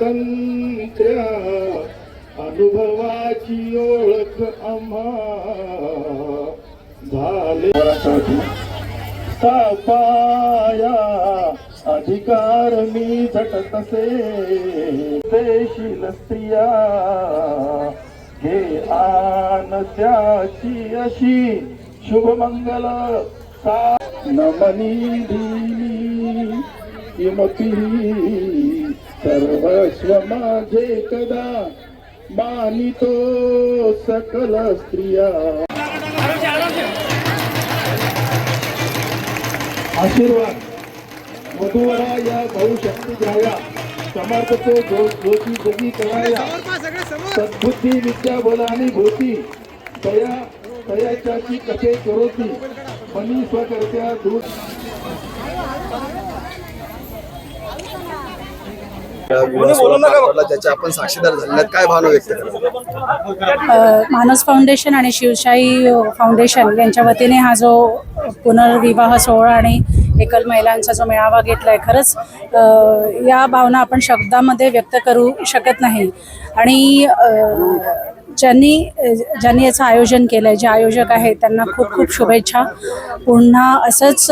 तंत्र्या अनुभवाची ओळख आम्हा. झाले पाया अधिकार मी झटत असे. देशील स्त्रिया हे आन त्याची अशी शुभमंगल. सा नमनी दिली किमती सर्वस्व माझे कदा मानितो सकल स्त्रिया। आशीर्वाद मधुवरा या बहुशक्ती घ्याव्या समर्थ तो ज्योती जगी कराया। सद्बुद्धी विद्या बल आणि भूती दया कथे करोती मनी स्वकर्त्या त्याचे आपण साक्षीदार काय भावना व्यक्त मानस फाउंडेशन आणि शिवशाही फाउंडेशन यांच्या वतीने हा जो पुनर्विवाह सोहळा आणि एकल महिलांचा जो मेळावा घेतला आहे खरंच या भावना आपण शब्दामध्ये व्यक्त करू शकत नाही. आणि ज्यांनी ज्यांनी याचं आयोजन केलं आहे जे आयोजक आहेत त्यांना खूप खूप शुभेच्छा. पुन्हा असंच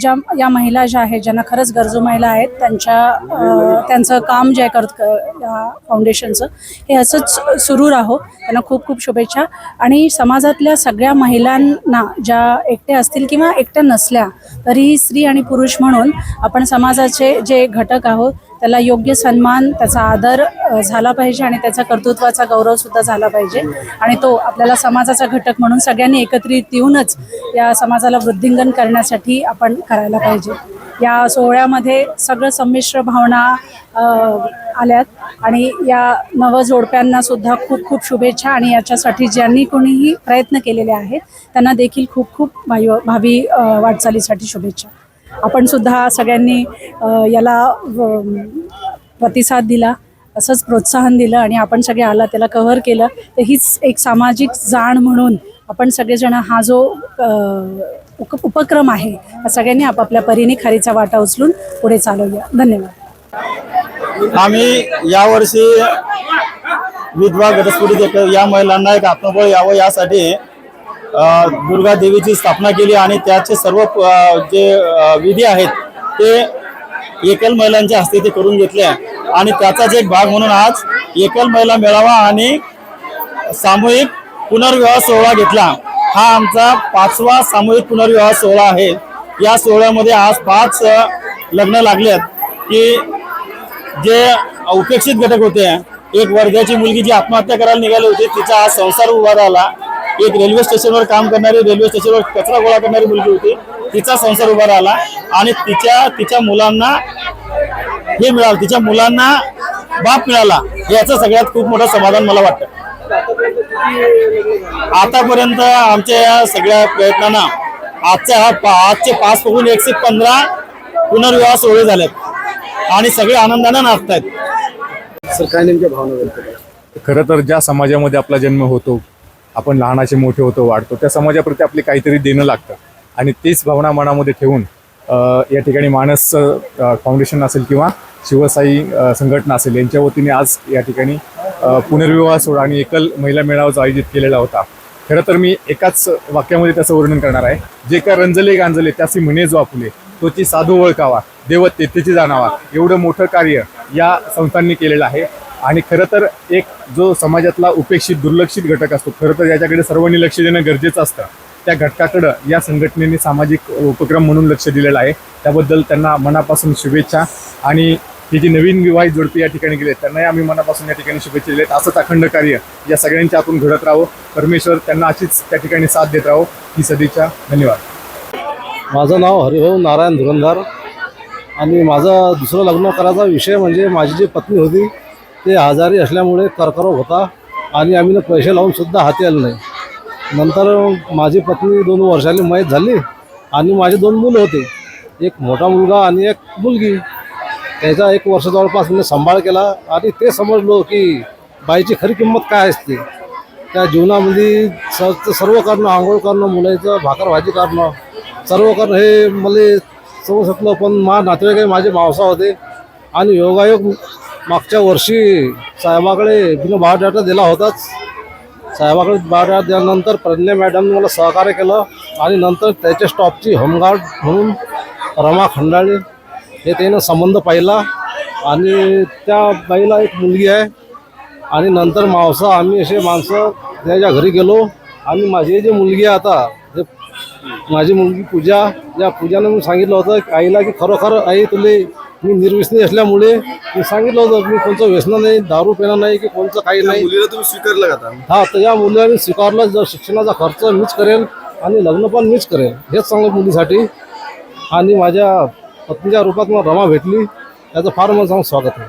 ज्या या महिला ज्या आहेत ज्यांना खरंच गरजू महिला आहेत त्यांच्या त्यांचं काम जे आहे करत या फाउंडेशनचं हे असंच सुरू राहो. त्यांना खूप खूप शुभेच्छा. आणि समाजातल्या सगळ्या महिलांना ज्या एकट्या असतील किंवा एकट्या नसल्या तरीही स्त्री आणि पुरुष म्हणून आपण समाजाचे जे घटक आहोत त्याला योग्य सन्मान त्याचा आदर झाला पाहिजे आणि त्याचा कर्तृत्वाचा गौरवसुद्धा झाला पाहिजे. आणि तो आपल्याला समाजाचा घटक म्हणून सगळ्यांनी एकत्रित येऊनच या समाजाला वृद्धिंगन करण्यासाठी आपण करायला पाहिजे. या सोहळ्यामध्ये सगळं संमिश्र भावना आल्यात आणि या नवजोडप्यांना सुद्धा खूप खूप शुभेच्छा आणि याच्यासाठी ज्यांनी कोणीही प्रयत्न केलेले आहेत त्यांना देखील खूप खूप भावी भावी वाटचालीसाठी शुभेच्छा. आपण सुद्धा सगळ्यांनी याला व- प्रतिसाद दिला असंच प्रोत्साहन दिलं आणि आपण सगळे आला त्याला कव्हर केलं. तर हीच एक सामाजिक जाण म्हणून आपण सगळेजण हा जो उप उक उपक्रम आहे हा सगळ्यांनी आपापल्या परीने खरीचा वाटा उचलून पुढे चालवूया. धन्यवाद. आम्ही यावर्षी विधवा घटस्फोटी या महिलांना एक आत्मबळ यावं यासाठी दुर्गा देवीची स्थापना केली आणि त्याचे सर्व जे विधी आहेत ते एकल महिलांच्या हस्ते ते करून घेतले आणि त्याचाच एक भाग म्हणून आज एकल महिला मेळावा आणि सामूहिक पुनर्विवाह सोहळा घेतला. हा आमचा पाचवा सामूहिक पुनर्विवाह सोहळा आहे. या सोहळ्यामध्ये आज पाच लग्न लग्न लागलेत की जे उपेक्षित घटक होते एक वर्ध्याची मुलगी जी आत्महत्या करायला निघाली होती तिचा आज संसार उभा राहिला एक रेल्वे स्टेशनवर काम करणारी रेल्वे स्टेशनवर कचरा गोळा करणारी मुलगी होती. तिचा संसार उभा राहिला आणि तिच्या तिच्या मुलांना हे मिळालं तिच्या मुलांना बाप मिळाला याचं सगळ्यात खूप मोठं समाधान मला वाटतं. आतापर्यंत आमच्या या सगळ्या प्रयत्नांना आजच्या हा पा- आजचे पाच बघून एकशे पंधरा पुनर्विवाह सोहळे झालेत आणि सगळे आनंदाने नाचतायत. सर काय नेमक्या भावना खरं तर ज्या समाजामध्ये आपला जन्म होतो आपण लहानाचे मोठे होतो वाढतो त्या समाजाप्रती आपले काहीतरी देणं लागतं. आणि तीच भावना मनामध्ये ठेवून या ठिकाणी मानस फाउंडेशन असेल किंवा शिवसाई संघटना असेल यांच्या वतीने आज या ठिकाणी पुनर्विवाह सोहळा आणि एकल महिला मेळावा आयोजित केलेला होता. खरं तर मी एकाच वाक्यामध्ये त्याचं वर्णन करणार आहे. जे का रंजले गांजले त्याची म्हणे जो आपुले तोची साधू ओळखावा देव तेथेची जाणावा. एवढं मोठं कार्य या संस्थांनी केलेलं आहे. आणि खरं तर एक जो समाजातला उपेक्षित दुर्लक्षित घटक असतो खरं तर याच्याकडे सर्वांनी लक्ष देणं गरजेचं असतं. त्या घटकाकडं या संघटनेने सामाजिक उपक्रम म्हणून लक्ष दिलेलं आहे. त्याबद्दल त्यांना मनापासून शुभेच्छा आणि ही जी नवीन विवाहित जोडपी या ठिकाणी गेले त्यांनाही आम्ही मनापासून या ठिकाणी शुभेच्छा दिलेत. असंच अखंड कार्य या सगळ्यांच्या आतून घडत राहो परमेश्वर त्यांना अशीच त्या ठिकाणी साथ देत राहो ही सदिच्छा धन्यवाद. माझं नाव हरिभाऊ नारायण धुरंधार आणि माझं दुसरं लग्न करायचा विषय म्हणजे माझी जी पत्नी होती ते आजारी असल्यामुळे कर्करोग होता आणि आम्ही पैसे लावून सुद्धा हाती आले नाही. नंतर माझी पत्नी दोन वर्षांनी मयत झाली आणि माझे दोन मुलं होते. एक मोठा मुलगा आणि एक मुलगी. त्याचा एक वर्ष जवळपास मी सांभाळ केला आणि ते समजलो की बाईची खरी किंमत काय असते. त्या जीवनामध्ये स सर्व करणं आंघोळ करणं मुलाचं भाकर भाजी करणं सर्व करणं हे मला समजू शकलं पण मा नातेवाईक माझे मावसा होते. आणि योगायोग मागच्या वर्षी साहेबाकडे बिन बायोडाटा दिला होताच. साहेबाकडे बायोडाटा दिल्यानंतर प्रज्ञा मॅडमने मला सहकार्य केलं आणि नंतर त्याच्या स्टॉपची होमगार्ड म्हणून रमा खंडाळे हे त्यानं संबंध पाहिला आणि त्या बाईला एक मुलगी आहे आणि नंतर मावसा आम्ही असे माणसं त्याच्या घरी गेलो आणि माझी जी मुलगी आहे आता जे माझी मुलगी पूजा या पूजानं मी सांगितलं होतं की आईला की खरोखर आई तुले मी निर्व्यसनी असल्यामुळे मी सांगितलं होतं मी कोणतं व्यसन नाही दारू पिणं नाही की कोणतं काही नाही. मुलीला तुम्ही स्वीकारलं का आता? हा तर या मुलाने स्वीकारलं जर शिक्षणाचा खर्च मीच करेल आणि लग्न पण मीच करेल हेच सांगू मुलीसाठी. आणि माझ्या पत्नीच्या रूपात मला रमा भेटली याचं फार मला चांगलं स्वागत आहे.